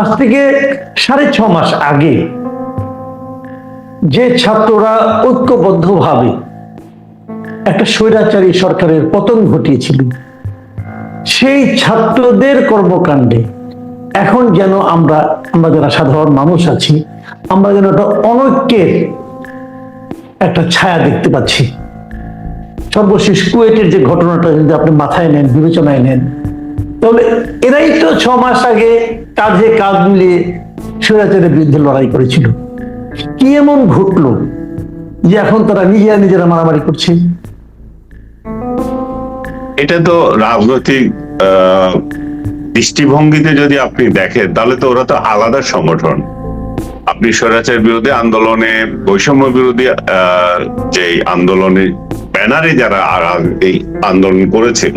আজ থেকে সাড়ে ছ মাস আগে যে ছাত্ররা ঐক্যবদ্ধভাবে একটা স্বৈরাচারী সরকারের পতন ঘটিয়েছিল, সেই ছাত্রদের কর্মকাণ্ডে এখন যেন আমরা আমরা যারা সাধারণ মানুষ আছি, আমরা যেন একটা অনৈক্যের একটা ছায়া দেখতে পাচ্ছি। সর্বশেষ কুয়েটের যে ঘটনাটা যদি আপনি মাথায় নেন, বিবেচনায় নেন, তাহলে এরাই তো ছ মাস আগে কাঁধে কাঁধ মিলিয়ে স্বৈরাচারের বিরুদ্ধে লড়াই করেছিল। কি এমন ঘটলো যে এখন তারা নিজেরা নিজেরা মারামারি করছে? এটা তো রাজনৈতিক দৃষ্টিভঙ্গিতে যদি আপনি দেখেন, তাহলে তো ওরা তো আলাদা সংগঠন। আপনি স্বৈরাচার বিরোধী আন্দোলনে, বৈষম্য বিরোধী যে আন্দোলনে ব্যানারে যারা এই আন্দোলন করেছিল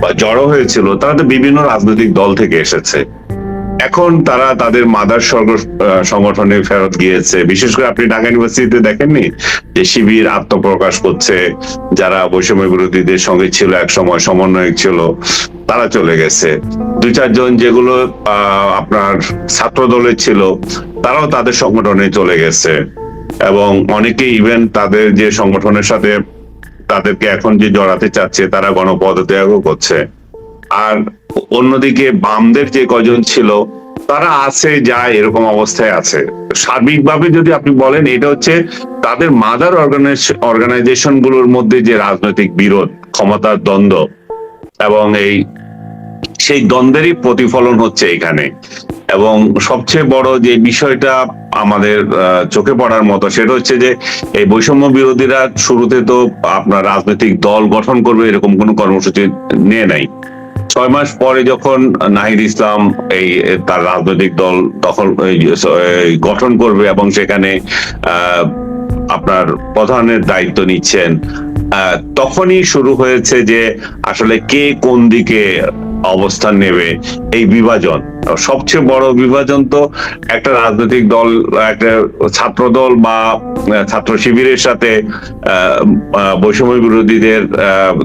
বা জড়ো হয়েছিল, তারা তো বিভিন্ন রাজনৈতিক দল থেকে এসেছে। এখন তারা তাদের মাদার সংগঠনে ফেরত গিয়েছে। বিশেষ করে আপনি ঢাকা ইউনিভার্সিটিতে দেখেননি যে শিবির আত্মপ্রকাশ করছে, যারা বৈষম্য বিরোধীদের সঙ্গে ছিল এক সময়, সমন্বয়ক ছিল, তারা চলে গেছে। দুই চারজন যেগুলো আপনার ছাত্র দলের ছিল, তারাও তাদের সংগঠনে চলে গেছে। এবং অনেকে ইভেন তাদের যে সংগঠনের সাথে তাদেরকে এখন যে জড়াতে চাচ্ছে, তারা গণপদত্যাগও করছে। আর অন্যদিকে বামদের যে কজন ছিল, তারা আছে, যা এরকম অবস্থায় আছে। সার্বিকভাবে যদি আপনি বলেন, এটা হচ্ছে তাদের মাদার অর্গানাইজেশনগুলোর মধ্যে যে রাজনৈতিক বিরোধ, ক্ষমতার দ্বন্দ্ব, এবং এই, সেই দ্বন্দ্বেরই প্রতিফলন হচ্ছে এখানে। এবং সবচেয়ে বড় যে বিষয়টা আমাদের চোখে পড়ার মতো, সেটা হচ্ছে যে এই বৈষম্য বিরোধীরা শুরুতে তো আপনার রাজনৈতিক দল গঠন করবে এরকম কোনো কর্মসূচি নিয়ে নাই। ছয় মাস পরে যখন নাহিদ ইসলাম এই তার রাজনৈতিক দল দখল গঠন করবে এবং সেখানে আপনার প্রধানের দায়িত্ব নিচ্ছেন তখনই শুরু হয়েছে যে আসলে কে কোন দিকে অবস্থান নেবে এই বিভাজন। সবচেয়ে বড় বিভাজন তো একটা রাজনৈতিক দল, একটা ছাত্র দল বা ছাত্র শিবিরের সাথে বৈষম্য বিরোধীদের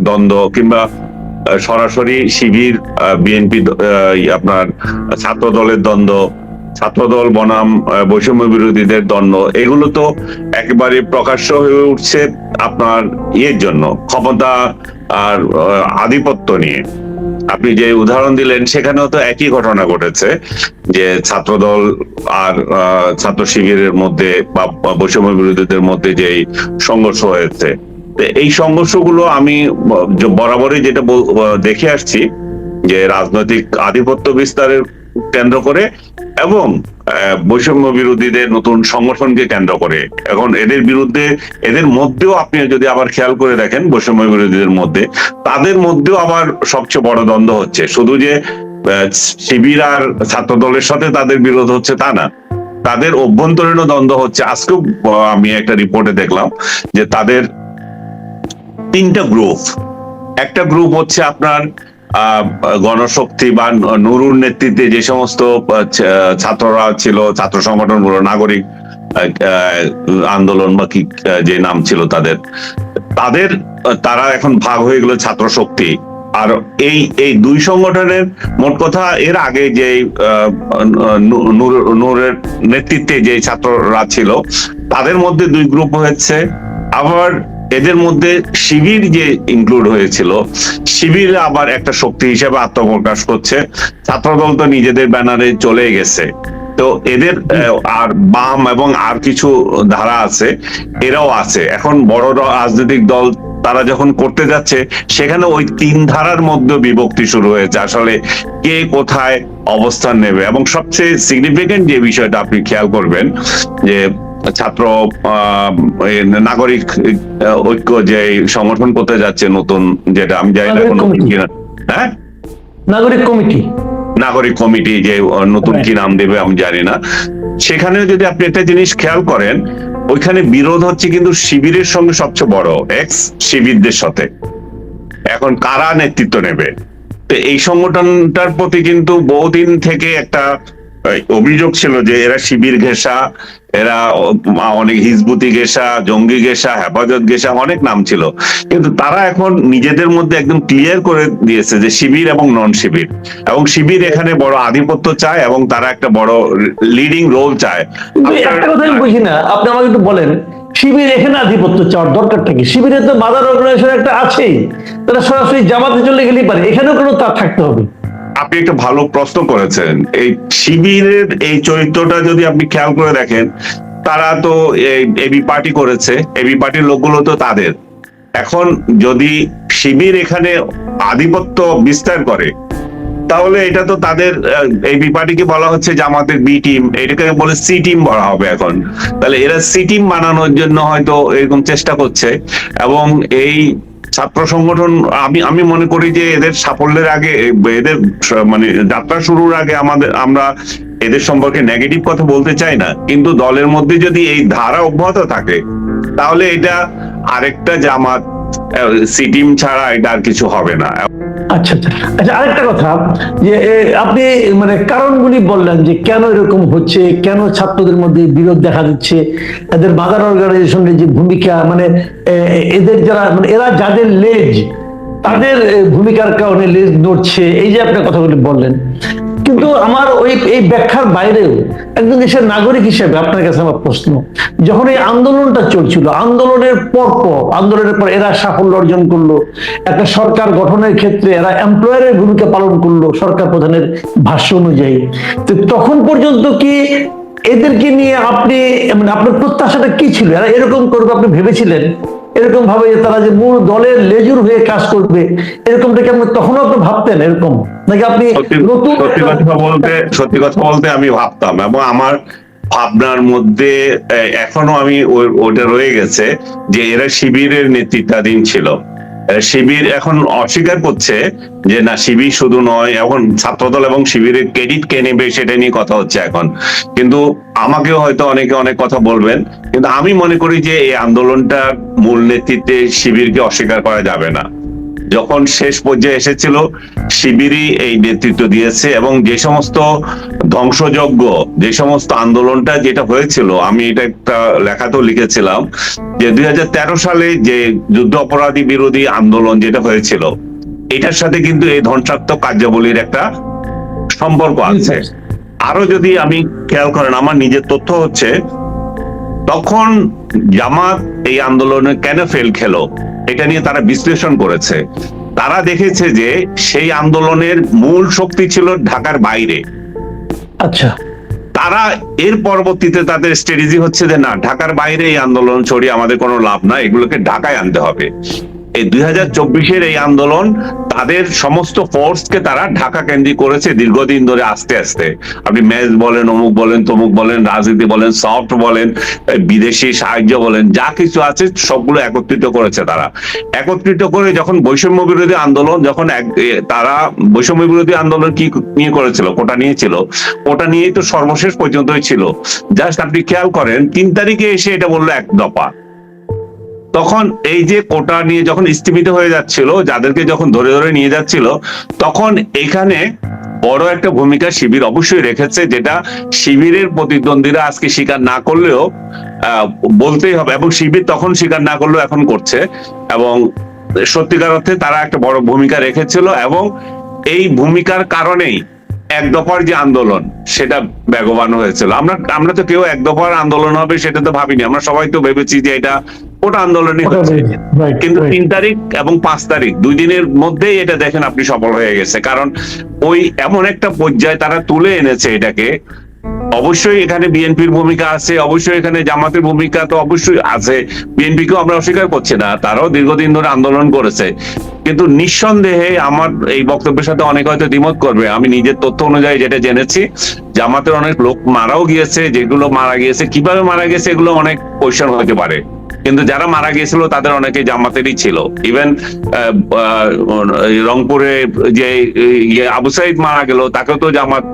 দ্বন্দ্ব কিংবা সরাসরি শিবির বিএনপি আপনার ছাত্র দলের দ্বন্দ্ব, ছাত্রদল বনাম বৈষম্য বিরোধীদের দ্বন্দ্ব, এগুলো তো একেবারে প্রকাশ্য হয়ে উঠছে আপনার ইয়ের জন্য, ক্ষমতা আর আধিপত্য নিয়ে। আপনি যে উদাহরণ দিলেন, সেখানেও তো একই ঘটনা ঘটেছে যে ছাত্রদল আর ছাত্র শিবিরের মধ্যে বা বৈষম্য বিরোধীদের মধ্যে যে সংঘর্ষ হয়েছে। এই সংঘর্ষগুলো আমি বরাবরই যেটা দেখে আসছি যে রাজনৈতিক আধিপত্য বিস্তারের কেন্দ্র করে এবং বৈষম্য বিরোধীদের নতুন সংগঠনকে কেন্দ্র করে। এখন এদের বিরুদ্ধে, এদের মধ্যেও আপনি যদি আবার খেয়াল করে দেখেন বৈষম্য বিরোধীদের মধ্যে, তাদের মধ্যেও আবার সবচেয়ে বড় দ্বন্দ্ব হচ্ছে। শুধু যে শিবির আর ছাত্র দলের সাথে তাদের বিরোধ হচ্ছে তা না, তাদের অভ্যন্তরীণ দ্বন্দ্ব হচ্ছে। আজকেও আমি একটা রিপোর্টে দেখলাম যে তাদের তিনটা গ্রুপ একটা গ্রুপ হচ্ছে আপনার গণশক্তি বা নুরুর নেতৃত্বে যে সমস্ত ছাত্ররা ছিল, ছাত্র সংগঠনগুলো, নাগরিক আন্দোলন বা কি যে নাম ছিল তাদের। তাদের তারা এখন ভাগ হয়ে গেল ছাত্র শক্তি। আর এই এই দুই সংগঠনের মোট কথা এর আগে যে নূরের নেতৃত্বে যে ছাত্ররা ছিল, তাদের মধ্যে দুই গ্রুপ হয়েছে। আবার এদের মধ্যে শিবির যে ইনক্লুড হয়েছিল শিবির আবার একটা শক্তি হিসেবে আত্মপ্রকাশ করছে। ছাত্রদল তো নিজেদের ব্যানারে চলে গেছে। তো এদের আর বাম এবং আর কিছু ধারা আছে এরাও আছে। এখন বড় রাজনৈতিক দল তারা যখন করতে যাচ্ছে সেখানে ওই তিন ধারার মধ্যে বিভক্তি শুরু হয়েছে। আসলে কে কোথায় অবস্থান নেবে? এবং সবচেয়ে সিগনিফিকেন্ট যে বিষয়টা আপনি খেয়াল করবেন যে ছাত্র নাগরিক ঐক্য যে সংগঠন করতে যাচ্ছে নতুন যেটা আমি জানি না। কিনা। হ্যাঁ? নাগরিক কমিটি। নাগরিক কমিটি যে নতুন কি নাম দেবে আমি জানি না। সেখানে যদি আপনি একটা জিনিস খেয়াল করেন ওইখানে বিরোধ হচ্ছে কিন্তু শিবিরের সঙ্গে সবচেয়ে বড় এক্স শিবিরদের সাথে। এখন কারা নেতৃত্ব নেবে? তো এই সংগঠনটার প্রতি কিন্তু বহুদিন থেকে একটা অভিযোগ ছিল যে এরা শিবির ঘেঁষা এরা অনেক হিজবুতি ঘেঁষা জঙ্গি ঘেঁষা হেফাজত ঘেঁষা অনেক নাম ছিল। কিন্তু তারা এখন নিজেদের মধ্যে একদম ক্লিয়ার করে দিয়েছে যে শিবির এবং নন শিবির এবং শিবির এখানে বড় আধিপত্য চায় এবং তারা একটা বড় লিডিং রোল চায়। একটা কথা আমি বুঝি না আপনি আমাকে একটু বলেন শিবির এখানে আধিপত্য চাওয়ার দরকারটা কি? শিবিরে তো মাদার অর্গানাইজেশন একটা আছেই তারা সরাসরি জামাতে চলে গেলেই পারে এখানেও কোনো তার থাকতে হবে। আপনি একটা ভালো প্রশ্ন করেছেন। এই শিবিরের এই চরিত্রটা যদি আপনি খেয়াল করে দেখেন, তারা তো এবি পার্টি করেছে, এবি পার্টির লোকগুলো তো তাদের। এখন যদি শিবির এখানে আধিপত্য বিস্তার করে, তাহলে এটা তো তাদের এবি পার্টিকে বলা হচ্ছে জামাতের বি টিম, এটাকে বলে সি টিম বলা হবে এখন। তাহলে এরা সি টিম বানানোর জন্য হয়তো এরকম চেষ্টা করছে। এবং এই ছাত্র সংগঠন, আমি আমি মনে করি যে এদের সাফল্যের আগে, এদের মানে যাত্রা শুরুর আগে আমাদের, আমরা এদের সম্পর্কে নেগেটিভ কথা বলতে চাই না। কিন্তু দলের মধ্যে যদি এই ধারা অব্যাহত থাকে, তাহলে এটা আরেকটা জামাত সি টিম ছাড়া এটা আর কিছু হবে না। আচ্ছা আচ্ছা। আচ্ছা আরেকটা কথা, যে আপনি মানে কারণগুলি বললেন যে কেন এরকম হচ্ছে, কেন ছাত্রদের মধ্যে বিরোধ দেখা দিচ্ছে এদের মাদার অর্গানাইজেশনের যে ভূমিকা মানে এদের যারা মানে এরা যাদের লেজ, তাদের ভূমিকার কারণে লেজ নড়ছে, এই যে আপনি কথাগুলি বললেন। কিন্তু আমার ওই, এই ব্যাখ্যার বাইরেও একজন দেশের নাগরিক হিসেবে আপনার কাছে আমার প্রশ্ন। যখন এই আন্দোলনটা চলছিল, আন্দোলনের পর পর, আন্দোলনের পর এরা সাফল্য অর্জন করল, একটা সরকার গঠনের ক্ষেত্রে এরা এমপ্লয়ারের ভূমিকা পালন করল, সরকার প্রধানের ভাষ্য অনুযায়ী। তো তখন পর্যন্ত কি এদেরকে নিয়ে আপনি মানে আপনার প্রত্যাশাটা কি ছিল? এরা এরকম করবে আপনি ভেবেছিলেন? এরকম ভাবে যে তারা যে মূল দলের লেজুর হয়ে কাজ করবে এরকমটা কি আপনি তখনও আপনি ভাবতেন এরকম? নাকি আপনি সত্যি নতুন সত্যি কথা বলতে সত্যি কথা বলতে আমি ভাবতাম এবং আমার ভাবনার মধ্যে এখনও আমি ওটা রয়ে গেছে যে এরা শিবিরের নেতৃত্বাধীন ছিল। শিবির এখন অস্বীকার করছে যে, না, শিবির শুধু নয়, এখন ছাত্রদল এবং শিবিরের ক্রেডিট কে নেবে সেটা নিয়ে কথা হচ্ছে এখন। কিন্তু আমাকেও হয়তো অনেকে অনেক কথা বলবেন, কিন্তু আমি মনে করি যে, এই আন্দোলনটার মূল নেতৃত্বে শিবিরকে অস্বীকার করা যাবে না। যখন শেষ পর্যায়ে এসেছিল, শিবিরই এই নেতৃত্ব দিয়েছে এবং যে সমস্ত ধ্বংসযজ্ঞ, যে সমস্ত আন্দোলনটা যেটা হয়েছিল, আমি এটা একটা লেখাতেও লিখেছিলাম যে দুই সালে যে যুদ্ধ অপরাধী বিরোধী আন্দোলন যেটা হয়েছিল এটার সাথে কিন্তু এই ধ্বংসাত্মক কার্যাবলীর একটা সম্পর্ক আছে। আরও যদি আমি খেয়াল করেন আমার নিজের তথ্য হচ্ছে তখন জামাত এই আন্দোলনে কেন ফেল খেলো এটা নিয়ে তারা বিশ্লেষণ করেছে। তারা দেখেছে যে সেই আন্দোলনের মূল শক্তি ছিল ঢাকার বাইরে। আচ্ছা। তারা এর পরবর্তীতে তাদের স্ট্র্যাটেজি হচ্ছে যে না, ঢাকার বাইরে এই আন্দোলন ছড়িয়ে আমাদের কোনো লাভ না এগুলোকে ঢাকায় আনতে হবে। এই দুই হাজার চব্বিশের এই আন্দোলন তাদের সমস্ত ফোর্সকে তারা ঢাকা কেন্দ্রিক করেছে দীর্ঘদিন ধরে আস্তে আস্তে। আপনি ম্যাচ বলেন, অমুক বলেন, তমুক বলেন, রাজনীতি বলেন, সফট বলেন বিদেশি সাহায্য বলেন, যা কিছু আছে সবগুলো একত্রিত করেছে তারা। একত্রিত করে যখন বৈষম্য বিরোধী আন্দোলন, যখন এক- তারা বৈষম্য বিরোধী আন্দোলন কি, নিয়ে করেছিল, কোটা নিয়েছিল ওটা নিয়েই তো সর্বশেষ পর্যন্তই ছিল। জাস্ট আপনি খেয়াল করেন, তিন তারিখে এসে এটা বলল এক দফা। তখন এই যে কোটা নিয়ে যখন স্থিমিত হয়ে যাচ্ছিল, যাদেরকে যখন ধরে ধরে নিয়ে যাচ্ছিল, তখন এখানে বড় একটা ভূমিকা শিবির অবশ্যই রেখেছে, যেটা শিবিরের প্রতিদ্বন্দ্বীরা আজকে স্বীকার না করলেও বলতেই হবে, এবং শিবির তখন স্বীকার না করলেও এখন করছে, এবং সত্যিকার অর্থে তারা একটা বড় ভূমিকা রেখেছিল, এবং এই ভূমিকার কারণেই এক দফার যে আন্দোলন সেটা বেগবান হয়েছিল। আমরা আমরা তো কেউ এক দফার আন্দোলন হবে সেটা তো ভাবিনি। আমরা সবাই তো ভেবেছি যে এটা ওটা আন্দোলনই হচ্ছে। কিন্তু তিন তারিখ এবং পাঁচ তারিখ দুই দিনের মধ্যেই এটা দেখেন আপনি সফল হয়ে গেছে। কারণ ওই এমন একটা পর্যায়ে তারা তুলে এনেছে এটাকে অবশ্যই এখানে বিএনপির ভূমিকা আছে, অবশ্যই এখানে জামাতের ভূমিকা তো অবশ্যই আছে। বিএনপিকেও আমরা অস্বীকার করছি না, তারাও দীর্ঘদিন ধরে আন্দোলন করেছে। কিন্তু নিঃসন্দেহে আমার এই বক্তব্যের সাথে অনেক হয়তো দ্বিমত করবে। আমি নিজের তথ্য অনুযায়ী যেটা জেনেছি, জামাতের অনেক লোক মারাও গিয়েছে, যেগুলো মারা গিয়েছে, কীভাবে মারা গেছে এগুলো অনেক কোয়েশ্চেন হতে পারে। কিন্তু যারা মারা গিয়েছিল, তাদের অনেকে জামাতেরই ছিল। ইভেন রংপুরে যে ইয়ে আবু সাইদ মারা গেল, তাকেও তো জামাত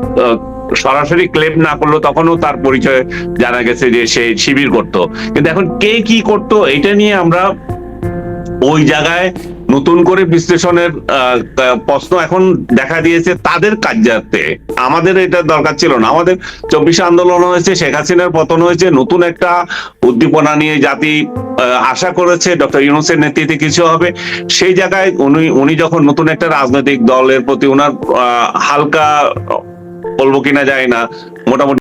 সরাসরি ক্লেম না করল তখনও তার পরিচয় জানা গেছে যে সে শিবির করত। কিন্তু এখন কে কি করত এটা নিয়ে আমরা ওই জায়গায় নতুন করে বিশ্লেষণের প্রশ্ন এখন দেখা দিয়েছে তাদের কার্যার্থে। আমাদের এটা দরকার ছিল না। আমাদের চব্বিশে আন্দোলন হয়েছে, শেখ হাসিনার পতন হয়েছে, নতুন একটা উদ্দীপনা নিয়ে জাতি আশা করেছে, ডক্টর ইউনুসের নেতৃত্বে কিছু হবে। সেই জায়গায় উনি উনি যখন নতুন একটা রাজনৈতিক দলের প্রতি ওনার হালকা বলব কিনা যায় না। মোটামুটি